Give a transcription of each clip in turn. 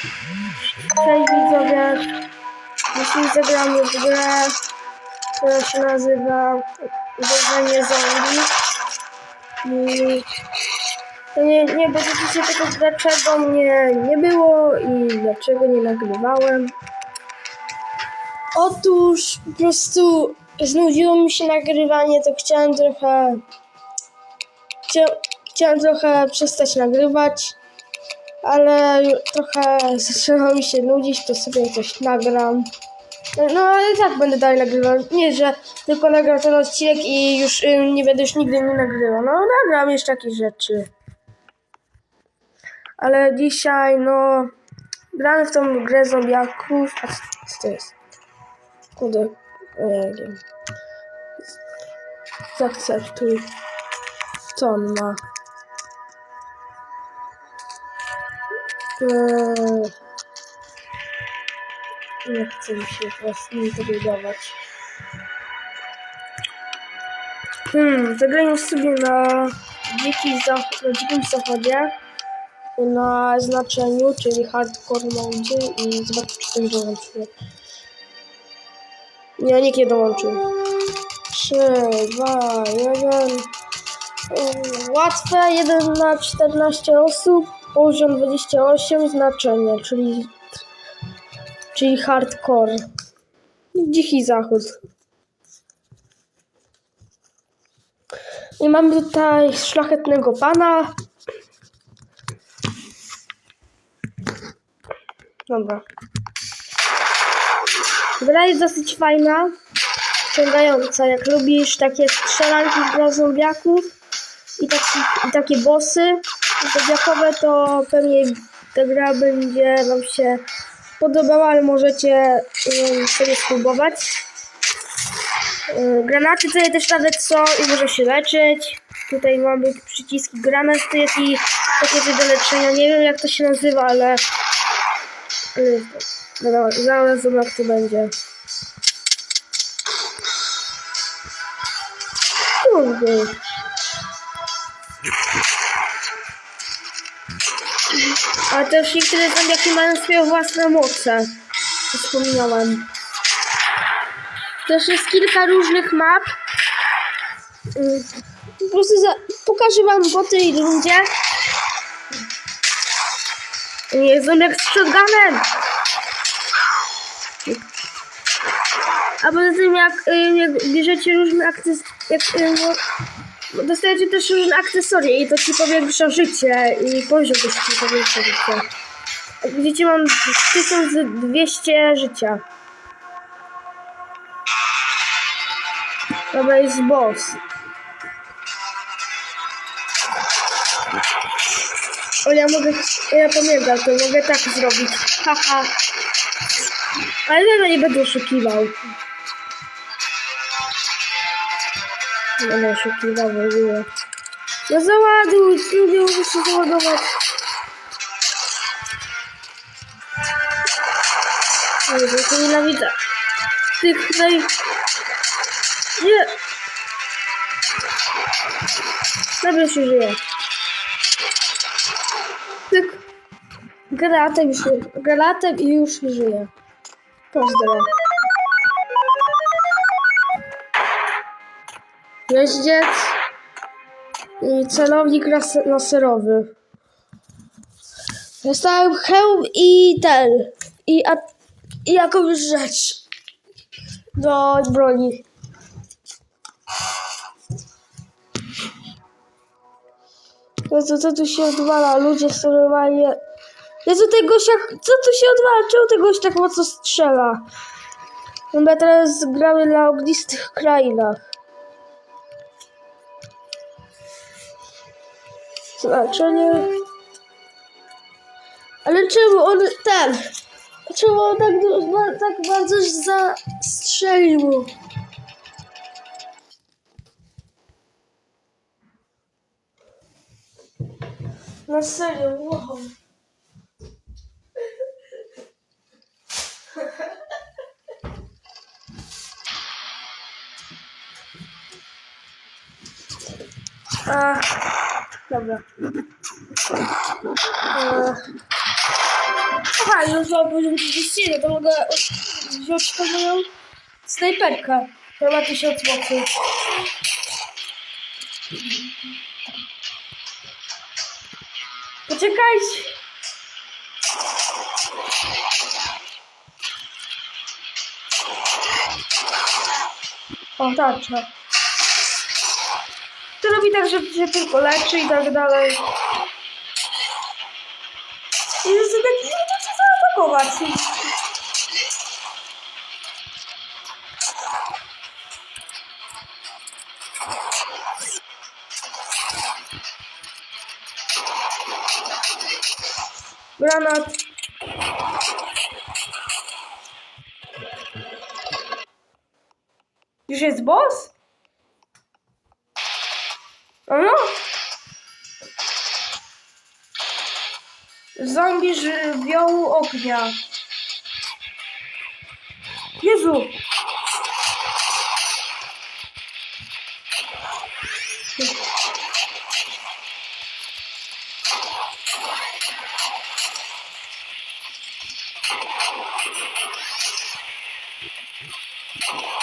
Cześć widzowie. Dzisiaj zagramy w grę, która się nazywa Uderzenie zombie. I nie, nie będziecie tego dlaczego mnie nie było i dlaczego nie nagrywałem. Otóż po prostu znudziło mi się nagrywanie, to chciałem trochę chcia, chciałem trochę przestać nagrywać, ale trochę zaczęło mi się nudzić, to sobie coś nagram. No ale tak będę dalej nagrywał. Nie, że tylko nagram ten odcinek i już nie będę już nigdy nie nagrywał. No nagram jeszcze jakieś rzeczy. Ale dzisiaj no gramy w tą grę zombiaków. A co to jest? Kurde, nie wiem. Co on ma? Eee, nie chce mi się teraz intrygować. Hmm, zagrajmy sobie na, dziki zach- na dzikim zachodzie na znaczeniu, czyli hardcore mode i zobaczę czy ten dołączył. Nie, nikt nie dołączył. 3, 2, 1. Łatwe, 1 na 14 osób, poziom 28, znaczenie, czyli, czyli hardcore. Dziki zachód. I mamy tutaj szlachetnego pana. Dobra. Gra jest dosyć fajna, wciągająca. Jak lubisz takie strzelanki dla zombiaków i, taki, i takie bossy zombiakowe, to pewnie ta gra będzie Wam się podobała, ale możecie sobie spróbować. Yy, Granaty tutaj też nawet są i może się leczyć. Tutaj mamy przyciski granat, to jest i takie do leczenia. Nie wiem jak to się nazywa, ale ale dobra, zaraz zobaczę jak to będzie. Kurde. A też niektóre zombiaki mają swoje własne moce. Wspominałem. Też jest kilka różnych map. Mm, Po prostu pokażę wam po tej rundzie. Nie, zombiak z shotgunem! A poza tym jak, y, jak bierzecie różne akcesorium, jak, y, dostajecie też różne akcesoria i to ci powiększa życie i poziom też ci powiększa życie. Jak widzicie mam 1200 życia. Dobra, jest boss. O, ja mogę, ja pamiętam, to mogę tak zrobić. Haha. Ale no nie będę oszukiwał. Będę oszukiwał w ogóle. No załaduj, ludzie muszę się załadować. Jezu, to nienawidzę. Tych tutaj... Nie! Dobra, się żyje. Tyk. Granatem granatem i już żyje. Pozdro. Jeździec i celownik las- laserowy. Dostałem hełm i ten. I, a, i jakąś rzecz do broni. Jezu, co tu się odwala? Ludzie są normalnie... Jezu, ten gość jak... Co tu się odwala? Czemu ten gość tak mocno strzela? No bo teraz gramy na ognistych krainach. Znaczenie... Ale czemu on... ten... Czemu on tak, tak bardzo zastrzelił? Na serio, wow. A, dobra. E, Aha, już mam poziom 30, no to mogę wziąć tą moją snajperkę. To ma 1000 mocy. Poczekajcie. O, tarcza. To robi tak, że się tylko leczy i tak dalej. I że sobie tak nie wiem, co zaatakować. Granat. Już jest boss? No. Zombie żywiołu ognia. Jezu!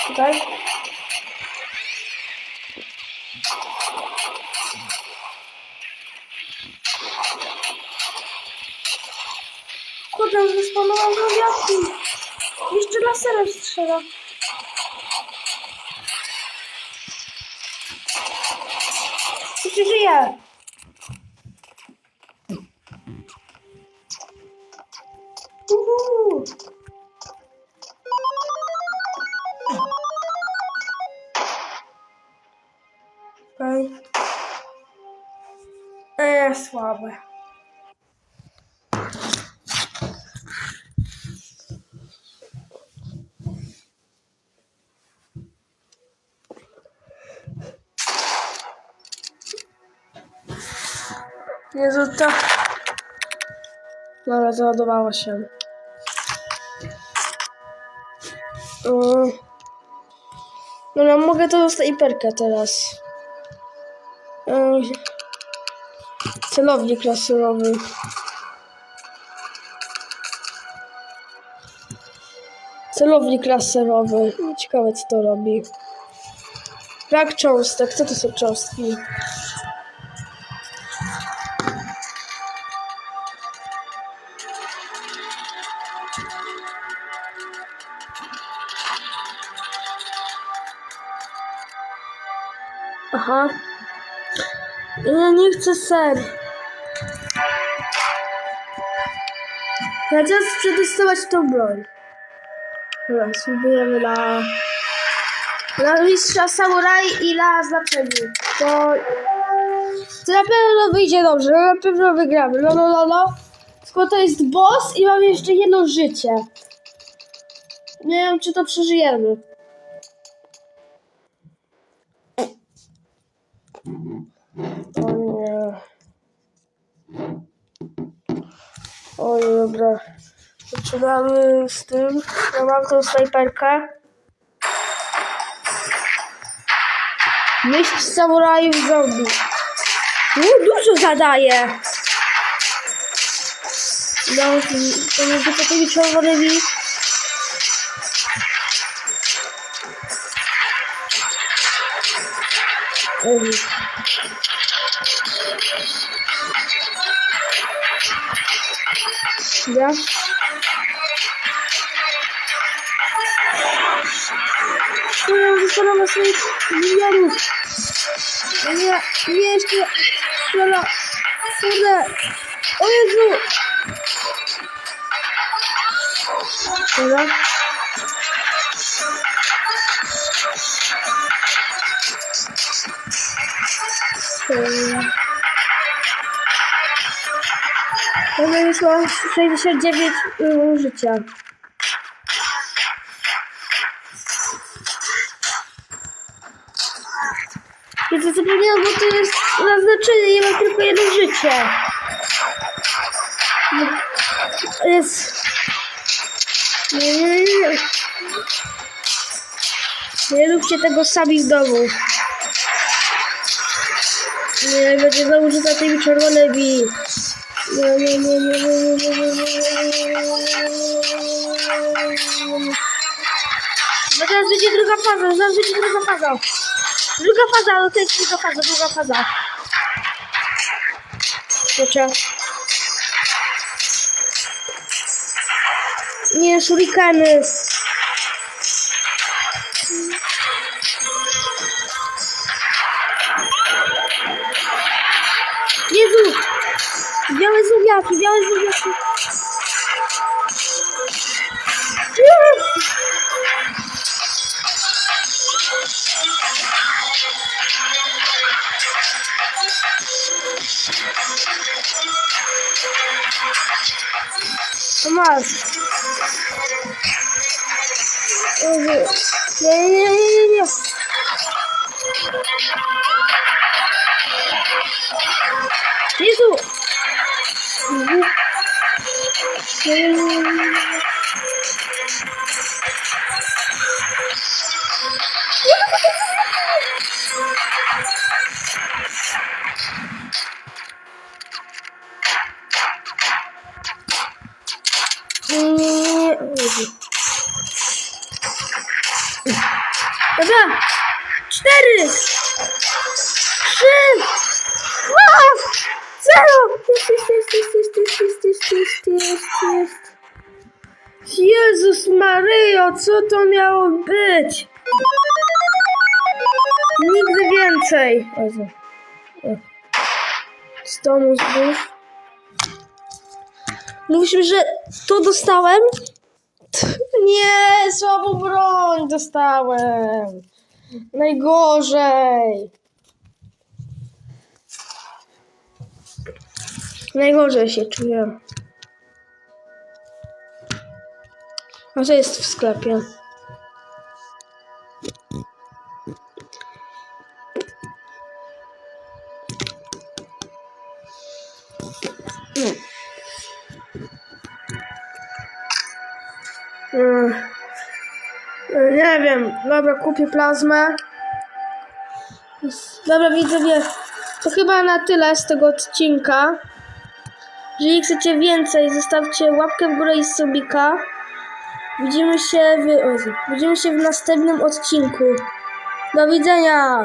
Tutaj. Kurde, wyspanowałam zombiaki. Jeszcze laserem strzela. Jeszcze żyje. Uhu. Okej. Eee, słabe. Jezu, to... Dobra, załadowało się. Mm. Dobra, mogę to dostać iperkę teraz. Ym, Celownik laserowy. Celownik laserowy. Ciekawe co to robi. Brak cząstek. Co to są cząstki? Ja nie chcę ser. Ja chcę przetestować tą broń. Dobra, spróbujemy na... Na mistrza samuraj i na znaczeniu. To... To na pewno wyjdzie dobrze, no na pewno wygramy. No, no, no, no. Tylko to jest boss i mam jeszcze jedno życie. Nie wiem, czy to przeżyjemy. Dobra. Zaczynamy z tym. Ja mam tą snajperkę. Myśl samurajów zombie. U, dużo zadaje. No, to między tymi czerwonymi. Ej. Ja? Moja została na swoich milionów. Nie, nie jeszcze strzela. Kurde. O Ona już ma 69 y, życia. Ja to zapomniałam, bo to jest naznaczenie, ja mam tylko jedno życie. Jest... Nie, nie, nie, nie. Róbcie tego sami w domu. Nie, będzie znowu rzucać tymi czerwonymi. No teraz będzie druga faza, zaraz będzie druga faza. Druga faza, no to jest druga faza, druga faza. Kurczę. Nie, szurikany. Yakup ya özür Yakup. Tamam. Evet. Gel gel gel gel. Yesu. Dobra. Cztery. Co to miało być? Nigdy więcej. Jezu. Domu znów. Mówiliśmy, że to dostałem? Nie, słabą broń dostałem. Najgorzej. Najgorzej się czuję. Co jest w sklepie? Mm. Nie wiem. Dobra, kupię plazmę. Dobra, widzowie, to chyba na tyle z tego odcinka. Jeżeli chcecie więcej, zostawcie łapkę w górę i subika. Widzimy się w, widzimy się w następnym odcinku. Do widzenia!